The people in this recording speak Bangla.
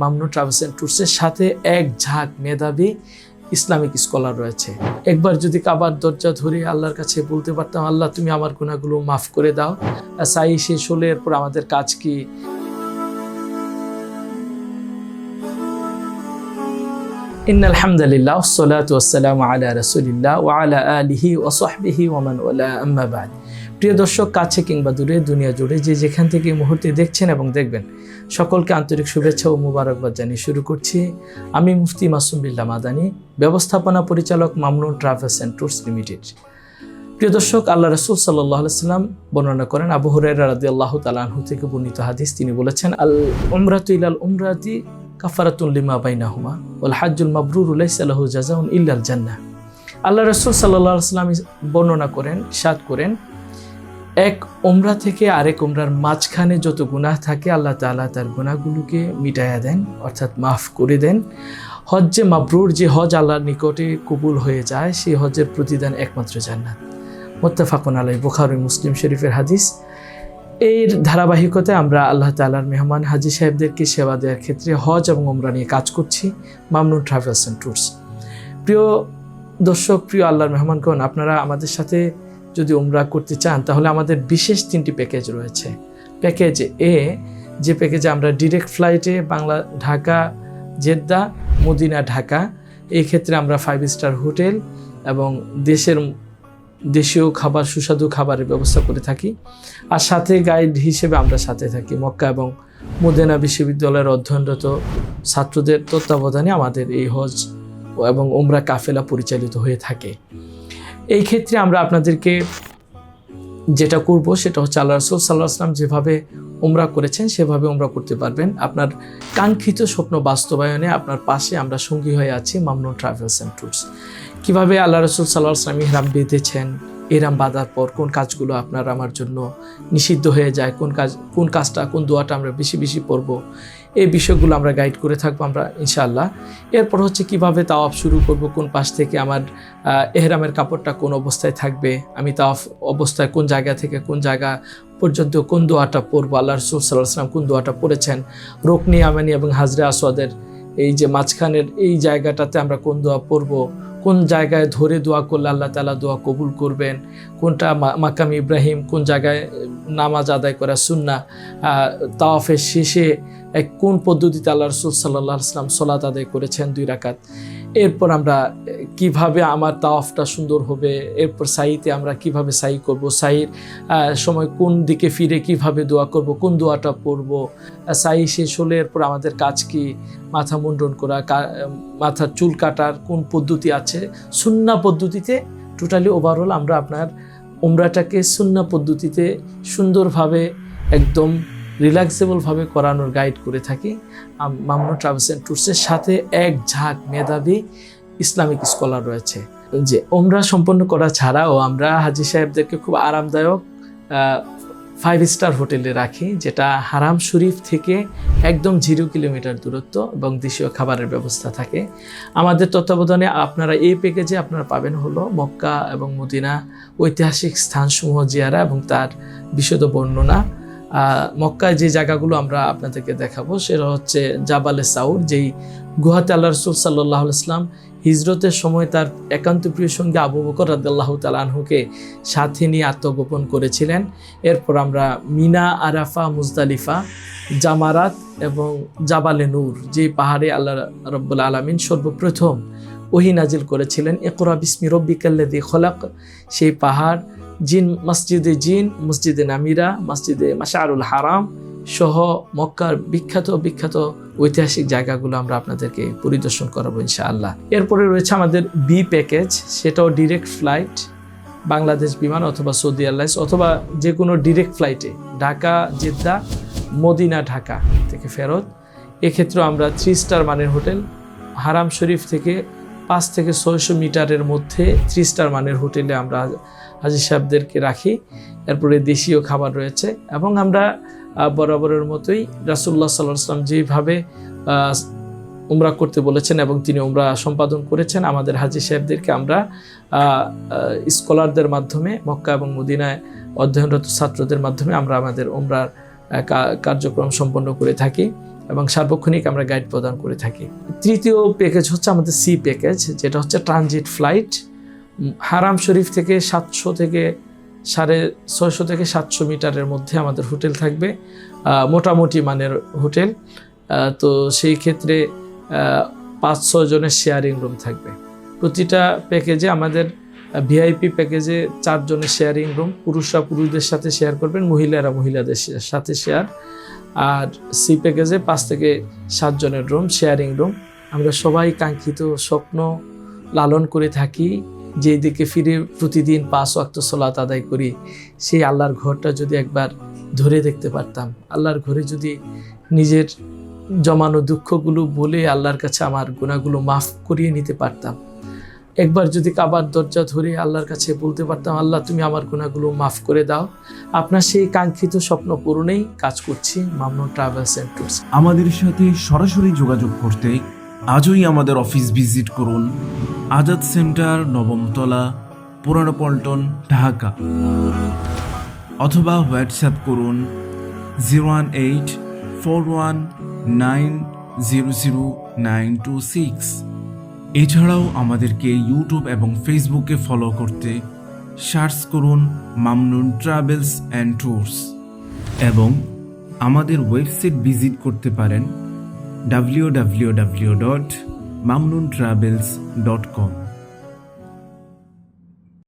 মামনু ট্রাভেলস অ্যান্ড ট্যুরসের সাথে এক ঝাঁক মেধাবী ইসলামিক স্কলার রয়েছে। একবার যদি কাবার দরজা ধরে আল্লাহর কাছে বলতে পারতাম, আল্লাহ, তুমি আমার গুণাগুলো মাফ করে দাও। সাই শেষ হলে এরপর আমাদের কাজ কি? ইন আলহামদুলিল্লাহ সালাত ওয়াসালাম আলা রসুলিল্লাহ ওয়া আলা আলিহি ওয়া সাহবিহি ওয়া মান ওয়ালা, আম্মা বাদ। প্রিয় দর্শক, কাছে কিংবা দূরে, দুনিয়া জুড়ে যে যেখান থেকে মুহূর্তে দেখছেন এবং দেখবেন, সকলকে আন্তরিক শুভেচ্ছা ও মুবারকবাদ জানিয়ে শুরু করছি। আমি মুফতি মাসুম বিল্লা মাদানি, ব্যবস্থাপনা পরিচালক Mamnun travels and tours limited. প্রিয় দর্শক, আল্লাহ রসুল সাল্লাহ সাল্লাম বর্ণনা করেন, আবু হুরাইরা রাদি আল্লাহ তালাহু থেকে বর্ণিত হাদিস। তিনি বলেছেন, আল উমরাতু ইলাল উমরাতি কাফারাতুল লিমা বাইনাহুমা, ওয়াল হাজ্জুল মাবরুর লাইসা লাহু জাযাউন ইল্লাল জান্নাহ। আল্লাহ রসুল সাল্লাহ সাল্লাম বর্ণনা করেন সাত করেন এক ওমরা থেকে আরেক ওমরার মাঝখানে যত গুনাহ থাকে, আল্লাহ তাআলা তার গুনাহগুলোকে মিটাইয়া দেন, অর্থাৎ মাফ করে দেন। হজ্জে মাবরুর যে হজ আল্লাহর নিকটে কবুল হয়ে যায়, সেই হজের প্রতিদান একমাত্র জান্নাত। মোত্তাফাকুন আলাই বুখারি মুসলিম শরীফের হাদিস। এর ধারাবাহিকতায় আমরা আল্লাহ তাআলার মেহমান হাজি সাহেবদেরকে সেবা দেওয়ার ক্ষেত্রে হজ এবং ওমরা নিয়ে কাজ করছি, মামনুন ট্রাভেলস অ্যান্ড ট্যুরস। প্রিয় দর্শক, প্রিয় আল্লাহর মেহমানগণ, আপনারা আমাদের সাথে যদি উমরা করতে চান, তাহলে আমাদের বিশেষ তিনটি প্যাকেজ রয়েছে। প্যাকেজ এ, যে প্যাকেজে আমরা ডিরেক্ট ফ্লাইটে বাংলা, ঢাকা, জেদ্দা, মদিনা, ঢাকা, এই ক্ষেত্রে আমরা ফাইভ স্টার হোটেল এবং দেশের দেশীয় খাবার, সুস্বাদু খাবারের ব্যবস্থা করে থাকি। আর সাথে গাইড হিসেবে আমরা সাথে থাকি। মক্কা এবং মদিনা বিশ্ববিদ্যালয়ের অধ্যয়নরত ছাত্রদের তত্ত্বাবধানে আমাদের এই হজ এবং ওমরা কাফেলা পরিচালিত হয়ে থাকে। এই ক্ষেত্রে আমরা আপনাদেরকে যেটা করব সেটা হচ্ছে আল্লাহ রসুল সাল্লাহ আসলাম যেভাবে উমরা করেছেন, সেভাবে উমরা করতে পারবেন। আপনার কাঙ্ক্ষিত স্বপ্ন বাস্তবায়নে আপনার পাশে আমরা সঙ্গী হয়ে আছি মামনুন ট্রাভেলস অ্যান্ড ট্যুরস। কীভাবে আল্লাহ রসুল সাল্লাহ আসলাম ইহরাম বেঁধেছেন এরাম বাঁধার পর কোন কাজগুলো আপনার আমার জন্য নিষিদ্ধ হয়ে যায়, কোন কাজ, কোন কাজটা, কোন দোয়াটা আমরা বেশি বেশি পড়ব এই বিষয়গুলো আমরা গাইড করে থাকব আমরা, ইনশাআল্লাহ। এরপর হচ্ছে কীভাবে তাওয়াফ শুরু করব, কোন পাশ থেকে আমার এহরামের কাপড়টা কোন অবস্থায় থাকবে, আমি তাওয়াফ অবস্থায় কোন জায়গা থেকে কোন জায়গা পর্যন্ত কোন দোয়াটা পড়ব, আল্লাহ রসুল সাল্লাহ সাল্লাম কোন দোয়াটা পড়েছেন, রোকনি, আমানি এবং হাজরে আসওয়াদের এই যে মাঝখানের এই জায়গাটাতে আমরা কোন দোয়া পড়ব, কোন জায়গায় ধরে দোয়া করলে আল্লাহ তালা দোয়া কবুল করবেন, কোনটা মাকাম ইব্রাহিম কোন জায়গায় নামাজ আদায় করা সুন্না তাওয়াফের শেষে এক কোন পদ্ধতিতে আল্লাহ রসুল সাল্লাহ আসলাম সলাত আদায় করেছেন? দুই রাকাত। এরপর আমরা কীভাবে আমার তাওয়াফটা সুন্দর হবে? এরপর সাইতে আমরা কীভাবে সাই করব? সাইর সময় কোন দিকে ফিরে কীভাবে দোয়া করব? কোন দোয়াটা পড়ব? সাই শেষ হলে এরপর আমাদের কাজ কি? মাথা মুন্ডন করা মাথার চুল কাটার কোন পদ্ধতি আছে? সুন্না পদ্ধতিতে টোটালি ওভারঅল আমরা আপনার উমরাটাকে সুন্না পদ্ধতিতে সুন্দরভাবে একদম রিল্যাক্সেবলভাবে করানোর গাইড করে থাকি। মামুন ট্রাভেলস অ্যান্ড ট্যুরসের সাথে এক ঝাঁক মেধাবী ইসলামিক স্কলার রয়েছে। যে ওমরা সম্পন্ন করা ছাড়াও আমরা হাজি সাহেবদেরকে খুব আরামদায়ক ফাইভ স্টার হোটেলে রাখি, যেটা হারাম শরীফ থেকে একদম জিরো কিলোমিটার দূরত্ব এবং দেশীয় খাবারের ব্যবস্থা থাকে। আমাদের তত্ত্বাবধানে আপনারা এই প্যাকেজে আপনারা পাবেন হলো মক্কা এবং মদিনা ঐতিহাসিক স্থানসমূহ জিয়ারা এবং তার বিশদ বর্ণনা। মক্কায় যে জায়গাগুলো আমরা আপনাদেরকে দেখাবো, সেটা হচ্ছে জাবালে সাউর, যেই গুহাতে আল্লাহ রসুল সাল্লাহ ইসলাম হিজরতের সময় তার একান্ত প্রিয় সঙ্গে আবু বকর রাদ্দাল্লাহ তালানহুকে সাথে নিয়ে আত্মগোপন করেছিলেন। এরপর আমরা মিনা, আরাফা, মুজদালিফা, জামারাত এবং জাবালে নূর, যে পাহাড়ে আল্লাহ রব্বুল আলমিন সর্বপ্রথম ওহি নাজিল করেছিলেন। একরা বিসমি রব্বিকাল্লাদি খলাক, সেই পাহাড় জিন মসজিদে জিন, মসজিদে নামিরা, মসজিদে মাশারুল হারাম সহ মক্কার বিখ্যাত বিখ্যাত ঐতিহাসিক জায়গাগুলো আমরা আপনাদেরকে পরিদর্শন করাবো ইনশাআল্লাহ। এরপরে রয়েছে আমাদের বি প্যাকেজ সেটাও ডিরেক্ট ফ্লাইট বাংলাদেশ বিমান অথবা সৌদি এয়ারলাইন্স অথবা যে কোনো ডিরেক্ট ফ্লাইটে ঢাকা, জেদ্দা, মদিনা, ঢাকা থেকে ফেরত। এক্ষেত্রেও আমরা থ্রি স্টার মানের হোটেল, হারাম শরীফ থেকে পাঁচ থেকে ছয়শো মিটারের মধ্যে থ্রি স্টার মানের হোটেলে আমরা হাজির সাহেবদেরকে রাখি। এরপরে দেশীয় খাবার রয়েছে এবং আমরা বরাবরের মতোই রাসুল্লাহ সাল্লাহ আসলাম যেভাবে উমরা করতে বলেছেন এবং তিনি উমরা সম্পাদন করেছেন, আমাদের হাজি সাহেবদেরকে আমরা স্কলারদের মাধ্যমে, মক্কা এবং মদিনায় অধ্যয়নরত ছাত্রদের মাধ্যমে আমরা আমাদের উমরার কার্যক্রম সম্পন্ন করে থাকি এবং সার্বক্ষণিক আমরা গাইড প্রদান করে থাকি। তৃতীয় প্যাকেজ হচ্ছে আমাদের সি প্যাকেজ যেটা হচ্ছে ট্রানজিট ফ্লাইট হারাম শরীফ থেকে সাতশো থেকে সাড়ে ছয়শো থেকে সাতশো মিটারের মধ্যে আমাদের হোটেল থাকবে মোটামুটি মানের হোটেল। তো সেই ক্ষেত্রে পাঁচ ছয় জনের শেয়ারিং রুম থাকবে। প্রতিটা প্যাকেজে আমাদের ভিআইপি প্যাকেজে চারজনের শেয়ারিং রুম পুরুষরা পুরুষদের সাথে শেয়ার করবেন, মহিলারা মহিলাদের সাথে শেয়ার আর সি প্যাকেজে পাঁচ থেকে সাতজনের রুম শেয়ারিং রুম আমরা সবাই কাঙ্ক্ষিত স্বপ্ন লালন করে থাকি যেই দিকে ফিরে প্রতিদিন পাঁচ ওয়াক্ত সলাত আদায় করি, সেই আল্লাহর ঘরটা যদি একবার ধরে দেখতে পারতাম। আল্লাহর ঘরে যদি নিজের জমানো দুঃখগুলো বলে আল্লাহর কাছে আমার গুণাগুলো মাফ করিয়ে নিতে পারতাম। একবার যদি কাবার দরজা ধরে আল্লাহর কাছে বলতে পারতাম, আল্লাহ, তুমি আমার গুণাগুলো মাফ করে দাও। আপনার সেই কাঙ্ক্ষিত স্বপ্ন পূরণেই কাজ করছি মামনুন ট্রাভেলস অ্যান্ড ট্যুরস আমাদের সাথে সরাসরি যোগাযোগ করতে আজই আমাদের অফিস ভিজিট করুন। আজাদ সেন্টার, নবমতলা, পুরানো পল্টন, ঢাকা। অথবা হোয়াটসঅ্যাপ করুন zero one eight four one nine zero zero nine two six. এছাড়াও আমাদেরকে ইউটিউব এবং ফেসবুকে ফলো করতে সার্চ করুন মামনুন ট্রাভেলস অ্যান্ড ট্যুরস এবং আমাদের ওয়েবসাইট ভিজিট করতে পারেন www.mamnuntravels.com